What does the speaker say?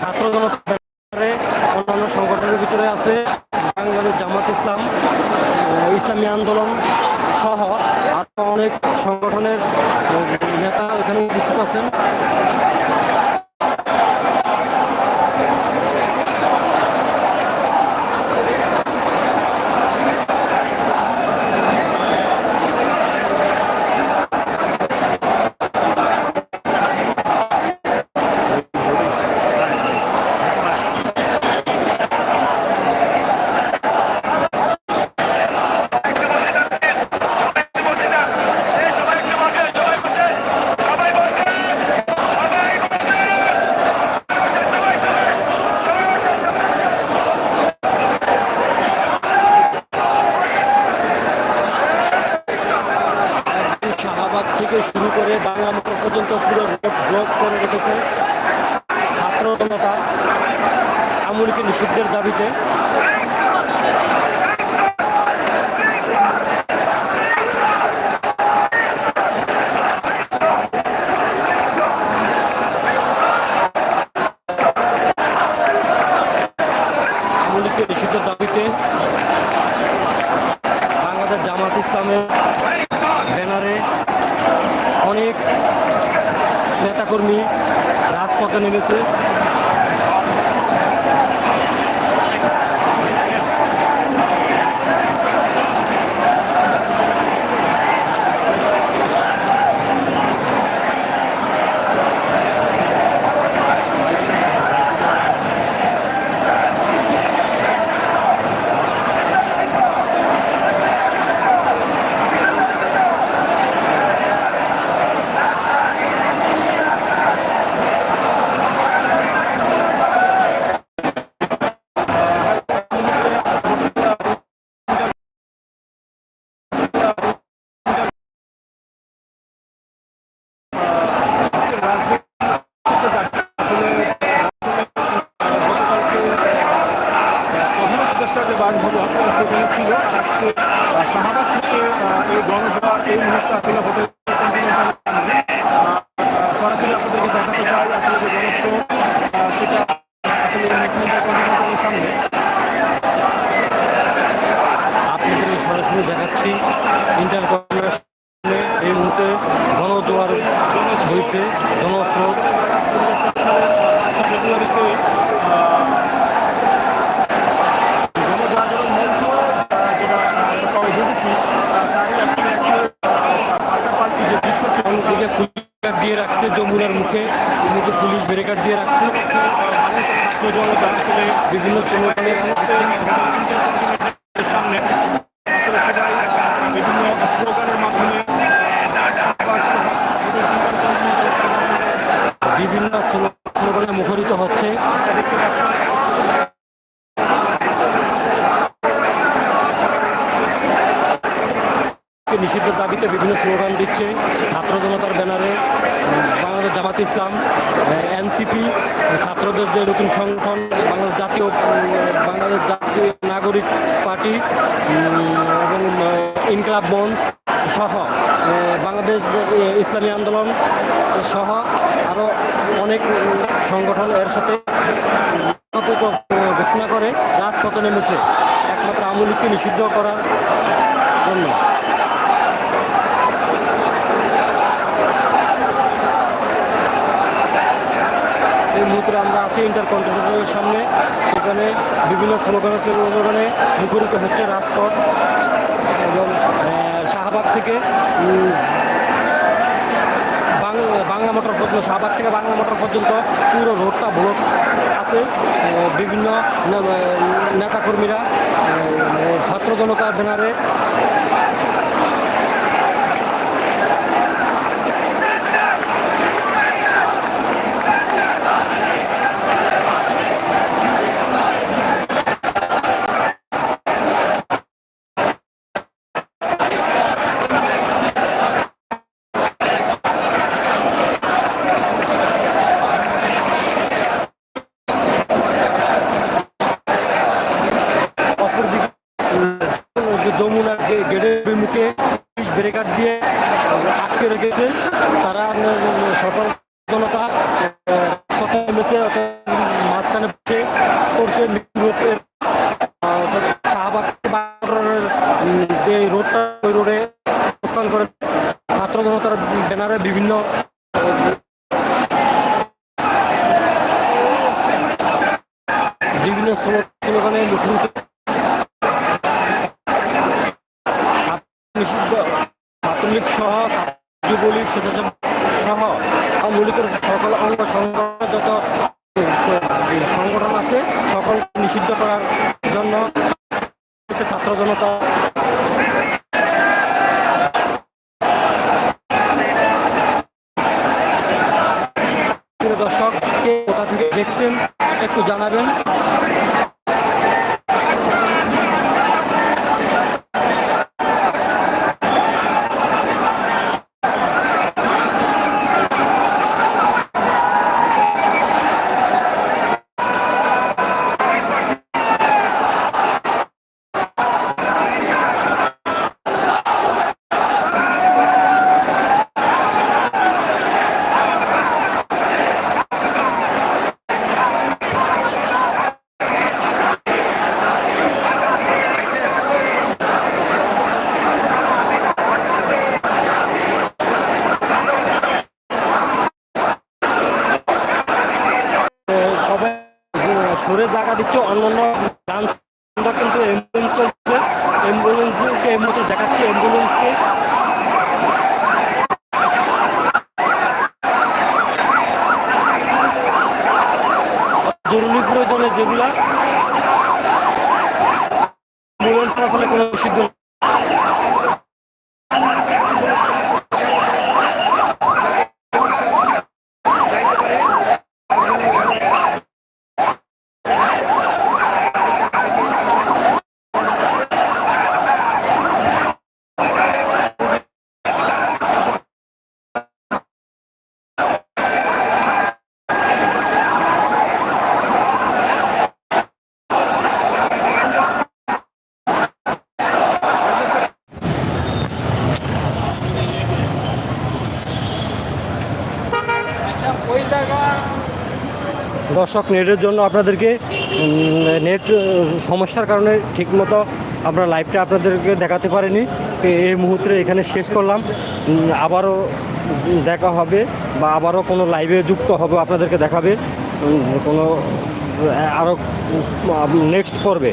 ছাত্র জনতারে অন্যান্য সংগঠনের ভিতরে আছে বাংলাদেশ জামাত ইসলাম ইসলামী আন্দোলন সহ আরও অনেক সংগঠনের নেতা এখানে উপস্থিত আছেন একদম শাহবাগ থেকে শুরু করে বাংলা মোটর পর্যন্ত পুরো রোড ব্লক করে রেখেছে ছাত্র জনতা আমুলকে নিষিদ্ধের দাবিতে আমুলকে নিষিদ্ধের দাবিতে ইসলামের ব্যানারে অনেক নেতাকর্মী রাজপথে নেমেছে প্রধান উপদেষ্টা যে বাসভবন আহ, সেখানে ছিল আর আজকে আহ, শাহবাগ থেকে আহ, এই গণজোয়ার এই মুহূর্তে আসলে হোটেল কন্টিনেন্টাল সামনে। আহ, আহ, সরাসরি দেখাতে চাই আসলে যে জনস্রোত সেটা আসলে অনেক কন্টিনেন্টালের সামনে। আপনাদের সরাসরি দেখাচ্ছি ইন্টার এই মুহূর্তে ঘন জোয়ার হয়েছে, জনস্রোত রাখছে যমুনার মুখে। মুখে পুলিশ ব্যারিকেড দিয়ে রাখছে। বিভিন্ন বিভিন্ন স্লোগানে মুখরিত হচ্ছে। নিষিদ্ধের দাবিতে বিভিন্ন স্লোগান দিচ্ছে ছাত্র জনতার ব্যানারে। জামাত ইসলাম এনসিপি, ছাত্রদের যে নতুন সংগঠন, বাংলাদেশ জাতীয় বাংলাদেশ জাতীয় নাগরিক পার্টি এবং ইনকলাব মঞ্চ সহ বাংলাদেশ ইসলামী আন্দোলন সহ আরও অনেক সংগঠন এর সাথে ঘোষণা করে রাজপথে নেমেছে। একমাত্র আওয়ামী নিষিদ্ধ করার জন্য। মুহূর্তে আমরা আছি ইন্টারকন্টিনেন্টালের সামনে। সেখানে বিভিন্ন স্লোগানে স্লোগানে মুখরিত হচ্ছে রাজপথ এবং শাহবাগ থেকে বাংলা মোটর পর্যন্ত, শাহবাগ থেকে বাংলা মোটর পর্যন্ত পুরো রোডটা ব্লক আছে। বিভিন্ন নেতাকর্মীরা ছাত্র জনতার ব্যানারে আটকে রেখেছে। তারা সকল জনতা থেকে যে ওই রোডে করে। ছাত্র জনতার ব্যানারে বিভিন্ন স্লো- স্লোগানে মুখরিত নিষিদ্ধ ছাত্রলীগ সহ যুবলীগ সহ আওয়ামী লীগের সকল অঙ্গ সংগঠন যত সংগঠন আছে সকল নিষিদ্ধ করার জন্য ছাত্র জনতা প্রিয় দর্শক কোথা থেকে দেখছেন, একটু জানাবেন তো সবাই সরে জায়গা দিচ্ছে অন্যান্য গান দর্শক নেটের জন্য আপনাদেরকে নেট সমস্যার কারণে ঠিকমতো আমরা লাইভটা আপনাদেরকে দেখাতে পারিনি। এই মুহূর্তে এখানে শেষ করলাম। আবারও দেখা হবে বা আবারও কোনো লাইভে যুক্ত হবে, আপনাদেরকে দেখাবে। কোনো আরও নেক্সট পর্বে।